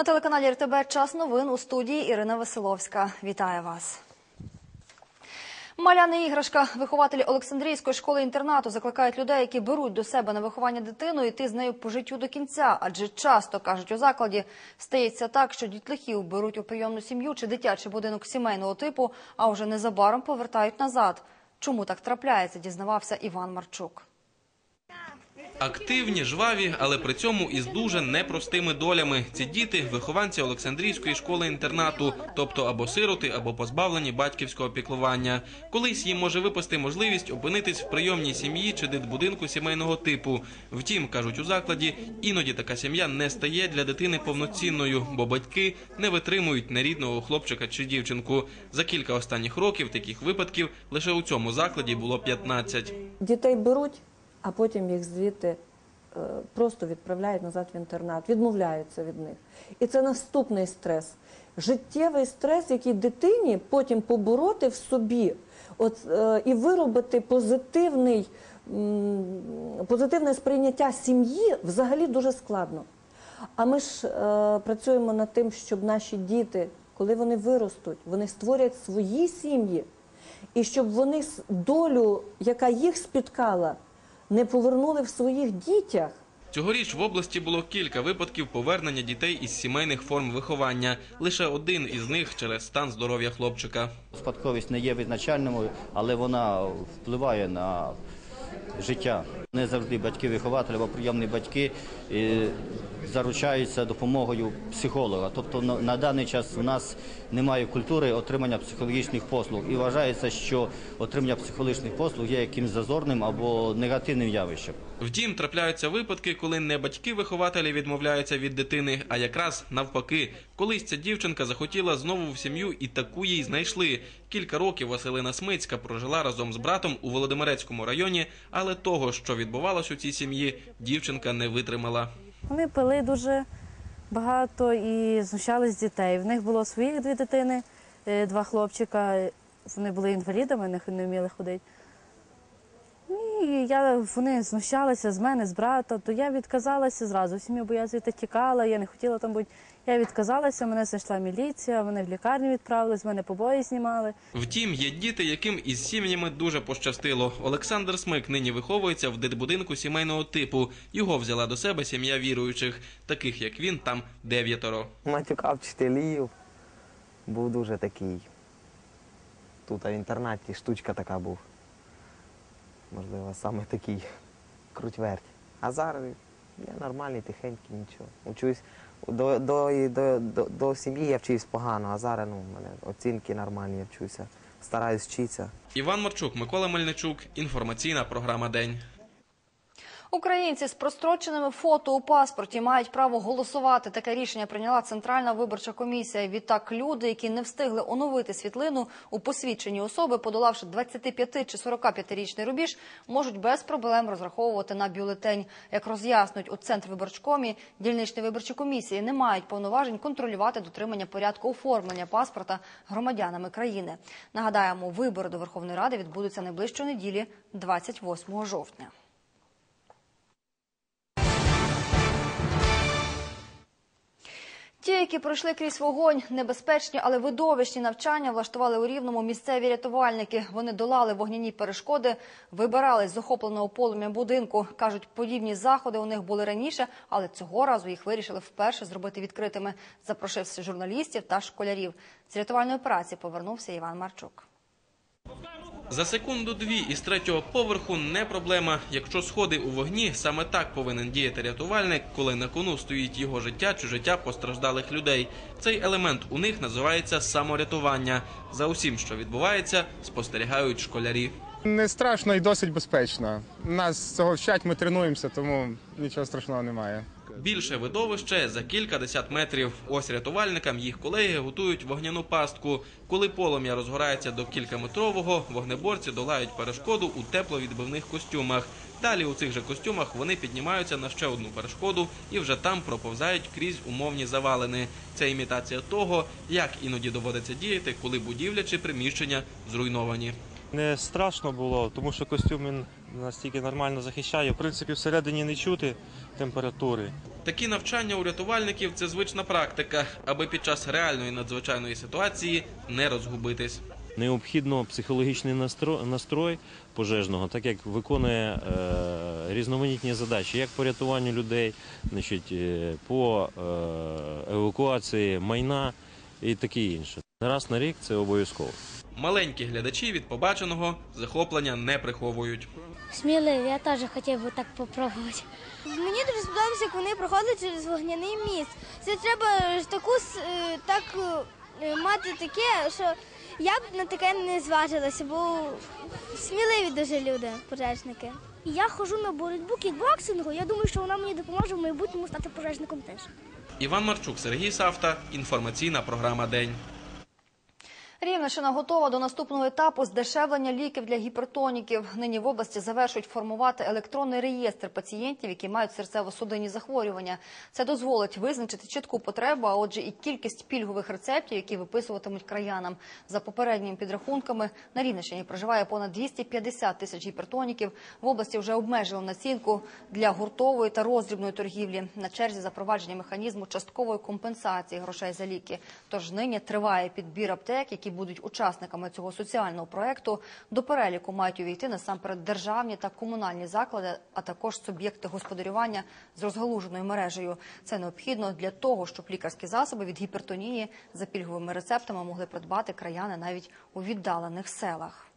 На телеканалі РТБ час новин у студії Ірина Василовська. Вітаю вас. Маляна іграшка. Вихователі Олександрійської школи-інтернату закликають людей, які беруть до себе на виховання дитину, йти з нею по життю до кінця. Адже часто, кажуть у закладі, стається так, що дітлахів беруть у прийомну сім'ю чи дитячий будинок сімейного типу, а вже незабаром повертають назад. Чому так трапляється, дізнавався Іван Марчук. Активні, жваві, але при цьому із дуже непростими долями. Ці діти – вихованці Олександрійської школи-інтернату, тобто або сироти, або позбавлені батьківського піклування. Колись їм може випасти можливість опинитись в прийомній сім'ї чи дитбудинку сімейного типу. Втім, кажуть у закладі, іноді така сім'я не стає для дитини повноцінною, бо батьки не витримують нерідного хлопчика чи дівчинку. За кілька останніх років таких випадків лише у цьому закладі було 15. Дітей беруть, а потім їх звідти е, просто відправляють назад в інтернат, відмовляються від них. І це наступний стрес. Життєвий стрес, який дитині потім побороти в собі от, е, і виробити позитивний, м, позитивне сприйняття сім'ї взагалі дуже складно. А ми ж е, працюємо над тим, щоб наші діти, коли вони виростуть, вони створять свої сім'ї, і щоб вони долю, яка їх спіткала, не повернули в своїх дітях. Цьогоріч в області було кілька випадків повернення дітей із сімейних форм виховання. Лише один із них через стан здоров'я хлопчика. Спадковість не є визначальною, але вона впливає на життя. Не завжди батьки-вихователі або прийомні батьки е, заручаються допомогою психолога. Тобто на, даний час у нас немає культури отримання психологічних послуг. І вважається, що отримання психологічних послуг є якимось зазорним або негативним явищем. Втім, трапляються випадки, коли не батьки-вихователі відмовляються від дитини, а якраз навпаки. Колись ця дівчинка захотіла знову в сім'ю, і таку їй знайшли. Кілька років Василина Смицька прожила разом з братом у Володимирецькому районі, але того, що відбувалось у цій сім'ї, дівчинка не витримала. Вони пили дуже багато і знущались з дітей. В них було своїх дві дитини, е, два хлопчика. Вони були інвалідами, не- вміли ходити. І я, вони знущалися з мене, з брата, то я відказалася зразу. Сім'ю, бо я звідти тікала, я не хотіла там бути. Я відказалася, мене знайшла міліція, мене в лікарню відправили, з мене побої знімали. Втім, є діти, яким із сім'ями дуже пощастило. Олександр Смик нині виховується в дитбудинку сімейного типу. Його взяла до себе сім'я віруючих, таких як він, там дев'ятеро. матюкав вчителів. Був дуже такий. Тут в інтернаті штучка така був. Можливо, саме такий круть-верть. А зараз я нормальний, тихенький, нічого. Учусь до, до, до, до, сім'ї я вчився погано, а зараз ну, мене оцінки нормальні, я вчуся. Стараюсь вчитися. Іван Марчук, Микола Мельничук. Інформаційна програма День. Українці з простроченими фото у паспорті мають право голосувати. Таке рішення прийняла Центральна виборча комісія. Відтак люди, які не встигли оновити світлину у посвідченні особи, подолавши 25 чи 45-річний рубіж, можуть без проблем розраховувати на бюлетень. Як роз'яснюють у Центрвиборчкомі, дільничні виборчі комісії не мають повноважень контролювати дотримання порядку оформлення паспорта громадянами країни. Нагадаємо, вибори до Верховної Ради відбудуться найближчої неділі, 28 жовтня. Ті, які пройшли крізь вогонь, небезпечні, але видовищні навчання влаштували у рівному місцеві рятувальники. Вони долали вогняні перешкоди, вибирались з охопленого полум'я будинку. кажуть, подібні заходи у них були раніше, але цього разу їх вирішили вперше зробити відкритими, запрошивши журналістів та школярів. З рятувальної операції повернувся Іван Марчук. За секунду-дві із третього поверху не проблема. Якщо сходи у вогні, саме так повинен діяти рятувальник, коли на кону стоїть його життя чи життя постраждалих людей. Цей елемент у них називається саморятування. За усім, що відбувається, спостерігають школярі. Не страшно і досить безпечно. Нас цього вчать, ми тренуємося, тому нічого страшного немає. Більше видовище за кілька десят метрів. Ось рятувальникам їх колеги готують вогняну пастку. Коли полум'я розгорається до кількаметрового, вогнеборці долають перешкоду у тепловідбивних костюмах. Далі у цих же костюмах вони піднімаються на ще одну перешкоду і вже там проповзають крізь умовні завалини. Це імітація того, як іноді доводиться діяти, коли будівля чи приміщення зруйновані. Не страшно було, тому що костюм він настільки нормально захищає. В принципі, всередині не чути температури. Такі навчання у рятувальників це звична практика, аби під час реальної надзвичайної ситуації не розгубитись. Необхідно психологічний настрой, настрой пожежного, так як виконує е, різноманітні задачі, як по рятуванню людей, значить, е, по е, евакуації майна і таке інше. Раз на рік це обов'язково. Маленькі глядачі від побаченого захоплення не приховують. Сміливо, я теж хотів би так попробувати. Мені дуже сподобалося, як вони проходили через вогняний міст. Це треба ж таку е, так е, мати таке, що я б на таке не зважилася, бо сміливі дуже люди, пожежники. Я ходжу на боротьбу кікбоксингу. Я думаю, що вона мені допоможе в майбутньому стати пожежником теж. Іван Марчук, Сергій Савта. Інформаційна програма День. Рівненщина готова до наступного етапу здешевлення ліків для гіпертоніків. Нині в області завершують формувати електронний реєстр пацієнтів, які мають серцево-судинні захворювання. Це дозволить визначити чітку потребу, а отже, і кількість пільгових рецептів, які виписуватимуть краянам. За попередніми підрахунками на Рівненщині проживає понад 250 тисяч гіпертоніків. В області вже обмежили націнку для гуртової та роздрібної торгівлі. На черзі запровадження механізму часткової компенсації грошей за ліки. Тож нині триває підбір аптек, які будуть учасниками цього соціального проекту. До переліку мають увійти насамперед державні та комунальні заклади, а також суб'єкти господарювання з розгалуженою мережею. Це необхідно для того, щоб лікарські засоби від гіпертонії за пільговими рецептами могли придбати краяни навіть у віддалених селах.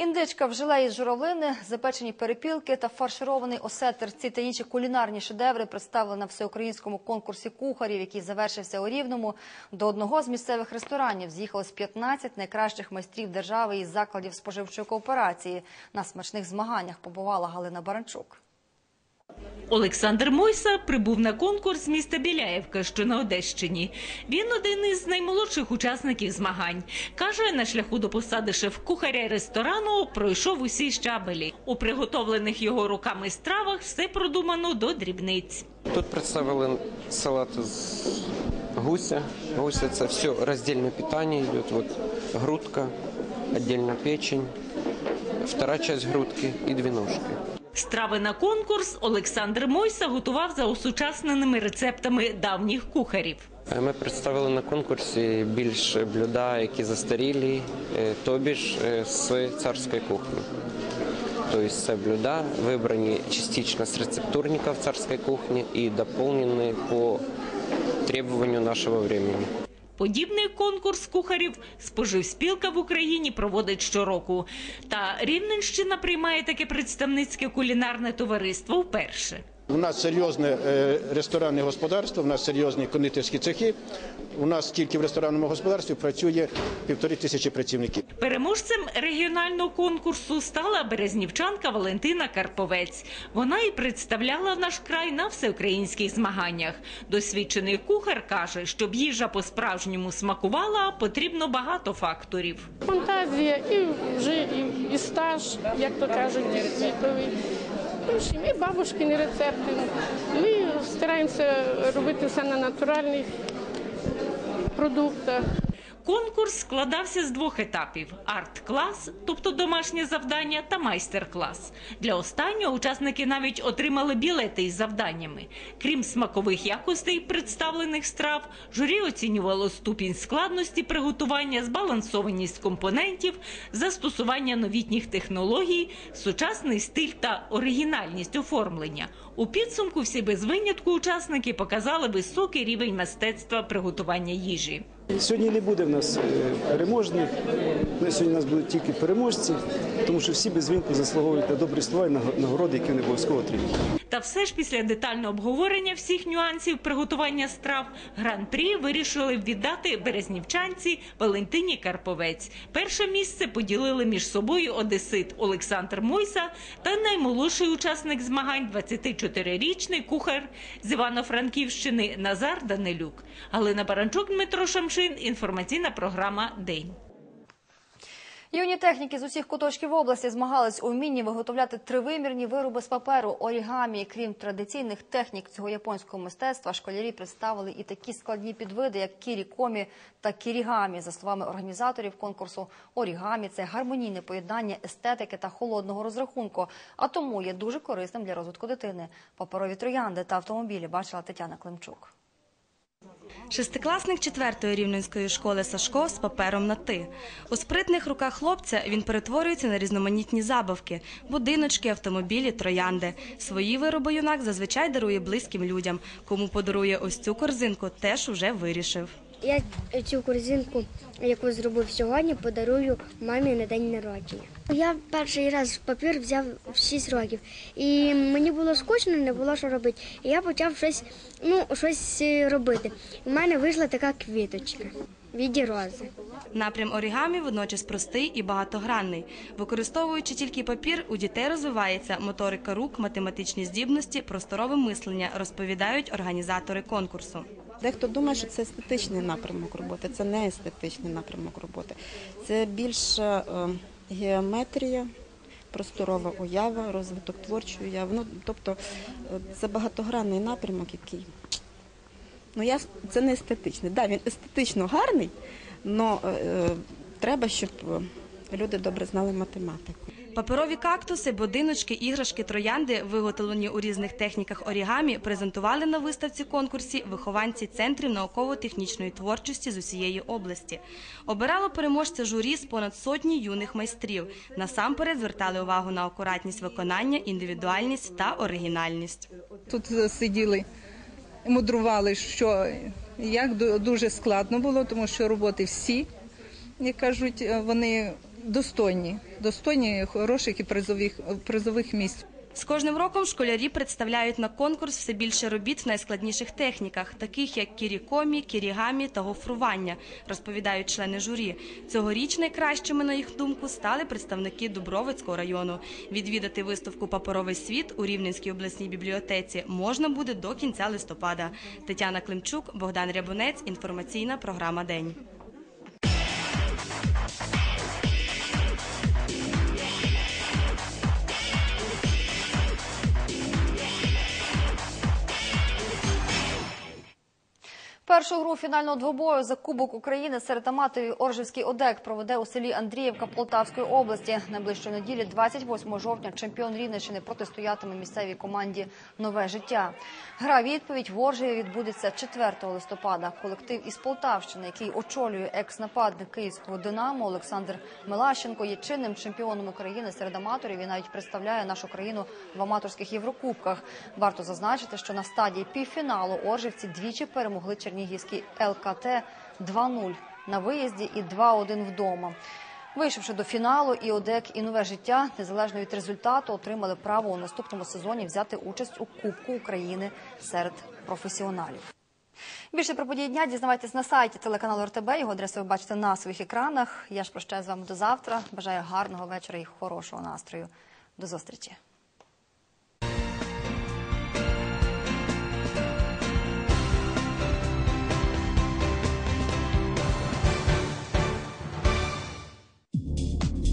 Індичка в желе із журавлини, запечені перепілки та фарширований осетр. Ці та інші кулінарні шедеври представили на всеукраїнському конкурсі кухарів, який завершився у Рівному. До одного з місцевих ресторанів з'їхалось 15 найкращих майстрів держави із закладів споживчої кооперації. На смачних змаганнях побувала Галина Баранчук. Олександр Мойса прибув на конкурс міста Біляєвка, що на Одещині. Він один із наймолодших учасників змагань. Каже, на шляху до посади шеф-кухаря ресторану пройшов усі щабелі. У приготовлених його руками стравах все продумано до дрібниць. Тут представили салат з гуся. Гуся це все роздільне питання йде. Вот грудка, отдельно печень, втора часть грудки і дві ножки. Страви на конкурс Олександр Мойса готував за осучасненими рецептами давніх кухарів. Е, Ми представили на конкурсі більш блюда, які застарілі, е, тобі ж е, з царської кухні. Тобто це блюда вибрані частично з рецептурників царської кухні і доповнені по требуванню нашого времени. Подібний конкурс кухарів споживспілка в Україні проводить щороку. Та Рівненщина приймає таке представницьке кулінарне товариство вперше. У нас серйозне е, ресторанне господарство, у нас серйозні кондитерські цехи. У нас тільки в ресторанному господарстві працює півтори тисячі працівників. Переможцем регіонального конкурсу стала березнівчанка Валентина Карповець. Вона і представляла наш край на всеукраїнських змаганнях. Досвідчений кухар каже, щоб їжа по-справжньому смакувала, потрібно багато факторів. Фантазія і вже і, і стаж, як то кажуть, віковий. Інші, ми бабушкині рецепти. Ми стараємося робити все на натуральних продуктах. Конкурс складався з двох етапів: арт-клас, тобто домашнє завдання, та майстер-клас. Для останнього учасники навіть отримали білети із завданнями. Крім смакових якостей представлених страв, журі оцінювало ступінь складності приготування, збалансованість компонентів, застосування новітніх технологій, сучасний стиль та оригінальність оформлення. У підсумку всі без винятку учасники показали високий рівень мистецтва приготування їжі. Сьогодні не буде в нас е, переможних. Сьогодні у нас будуть тільки переможці, тому що всі без винку заслуговують на добрі слова і наго- нагороди, які вони обов'язково отримують. Та все ж після детального обговорення всіх нюансів приготування страв гран-прі вирішили віддати березнівчанці Валентині Карповець. Перше місце поділили між собою одесит Олександр Мойса та наймолодший учасник змагань 24-річний кухар з Івано-Франківщини Назар Данилюк. Галина Баранчук, Дмитро Шамшин. Інформаційна програма День. Юні техніки з усіх куточків області змагались у вмінні виготовляти тривимірні вироби з паперу орігамі. Крім традиційних технік цього японського мистецтва, школярі представили і такі складні підвиди, як кірікомі та кірігамі. За словами організаторів конкурсу, орігамі це гармонійне поєднання естетики та холодного розрахунку, а тому є дуже корисним для розвитку дитини. Паперові троянди та автомобілі бачила Тетяна Климчук. Шестикласник четвертої рівненської школи Сашко з папером на ти. У спритних руках хлопця він перетворюється на різноманітні забавки, будиночки, автомобілі, троянди. Свої вироби юнак зазвичай дарує близьким людям. Кому подарує ось цю корзинку, теж уже вирішив. Я цю корзинку, яку зробив сьогодні, подарую мамі на день народження. Я перший раз папір взяв в 6 років, і мені було скучно, не було що робити. І я почав щось, ну, щось е, робити. У мене вийшла така квіточка віді рози. Напрям орігамі водночас простий і багатогранний. Використовуючи тільки папір, у дітей розвивається моторика рук, математичні здібності, просторове мислення, розповідають організатори конкурсу. Дехто думає, що це естетичний напрямок роботи. Це не естетичний напрямок роботи. Це більше е, геометрія, просторова уява, розвиток творчої уяви. Ну, тобто е, це багатогранний напрямок, який ну я це не естетичний. Да, він естетично гарний, але треба, щоб е, люди добре знали математику. Паперові кактуси, будиночки, іграшки, троянди, виготовлені у різних техніках орігамі, презентували на виставці конкурсі вихованці центрів науково-технічної творчості з усієї області. Обирало переможця журі з понад сотні юних майстрів. Насамперед звертали увагу на акуратність виконання, індивідуальність та оригінальність. Тут сиділи, мудрували, що як ду- дуже складно було, тому що роботи всі, як кажуть, вони достойні, достойні хороших і призових, призових місць. З кожним роком школярі представляють на конкурс все більше робіт в найскладніших техніках, таких як кірікомі, кірігамі та гофрування, розповідають члени журі. Цьогоріч найкращими, на їх думку, стали представники Дубровицького району. Відвідати виставку Паперовий світ у Рівненській обласній бібліотеці можна буде до кінця листопада. Тетяна Климчук, Богдан Рябунець. Інформаційна програма День. Першу гру фінального двобою за Кубок України серед аматорів Оржівський ОДЕК проведе у селі Андріївка Полтавської області. Найближчої неділі, 28 жовтня, чемпіон Рівненщини протистоятиме місцевій команді Нове життя. Гра відповідь в Оржеві відбудеться 4 листопада. Колектив із Полтавщини, який очолює екс-нападник київського Динамо Олександр Мелащенко, є чинним чемпіоном України серед аматорів і навіть представляє нашу країну в аматорських єврокубках. Варто зазначити, що на стадії півфіналу Оржівці двічі перемогли Чернігівський ЛКТ 2-0 на виїзді і 2-1 вдома. Вийшовши до фіналу, і ОДЕК, і нове життя, незалежно від результату, отримали право у наступному сезоні взяти участь у Кубку України серед професіоналів. Більше про події дня дізнавайтесь на сайті телеканалу РТБ. Його адресу ви бачите на своїх екранах. Я ж прощаюсь з вами до завтра. Бажаю гарного вечора і хорошого настрою. До зустрічі.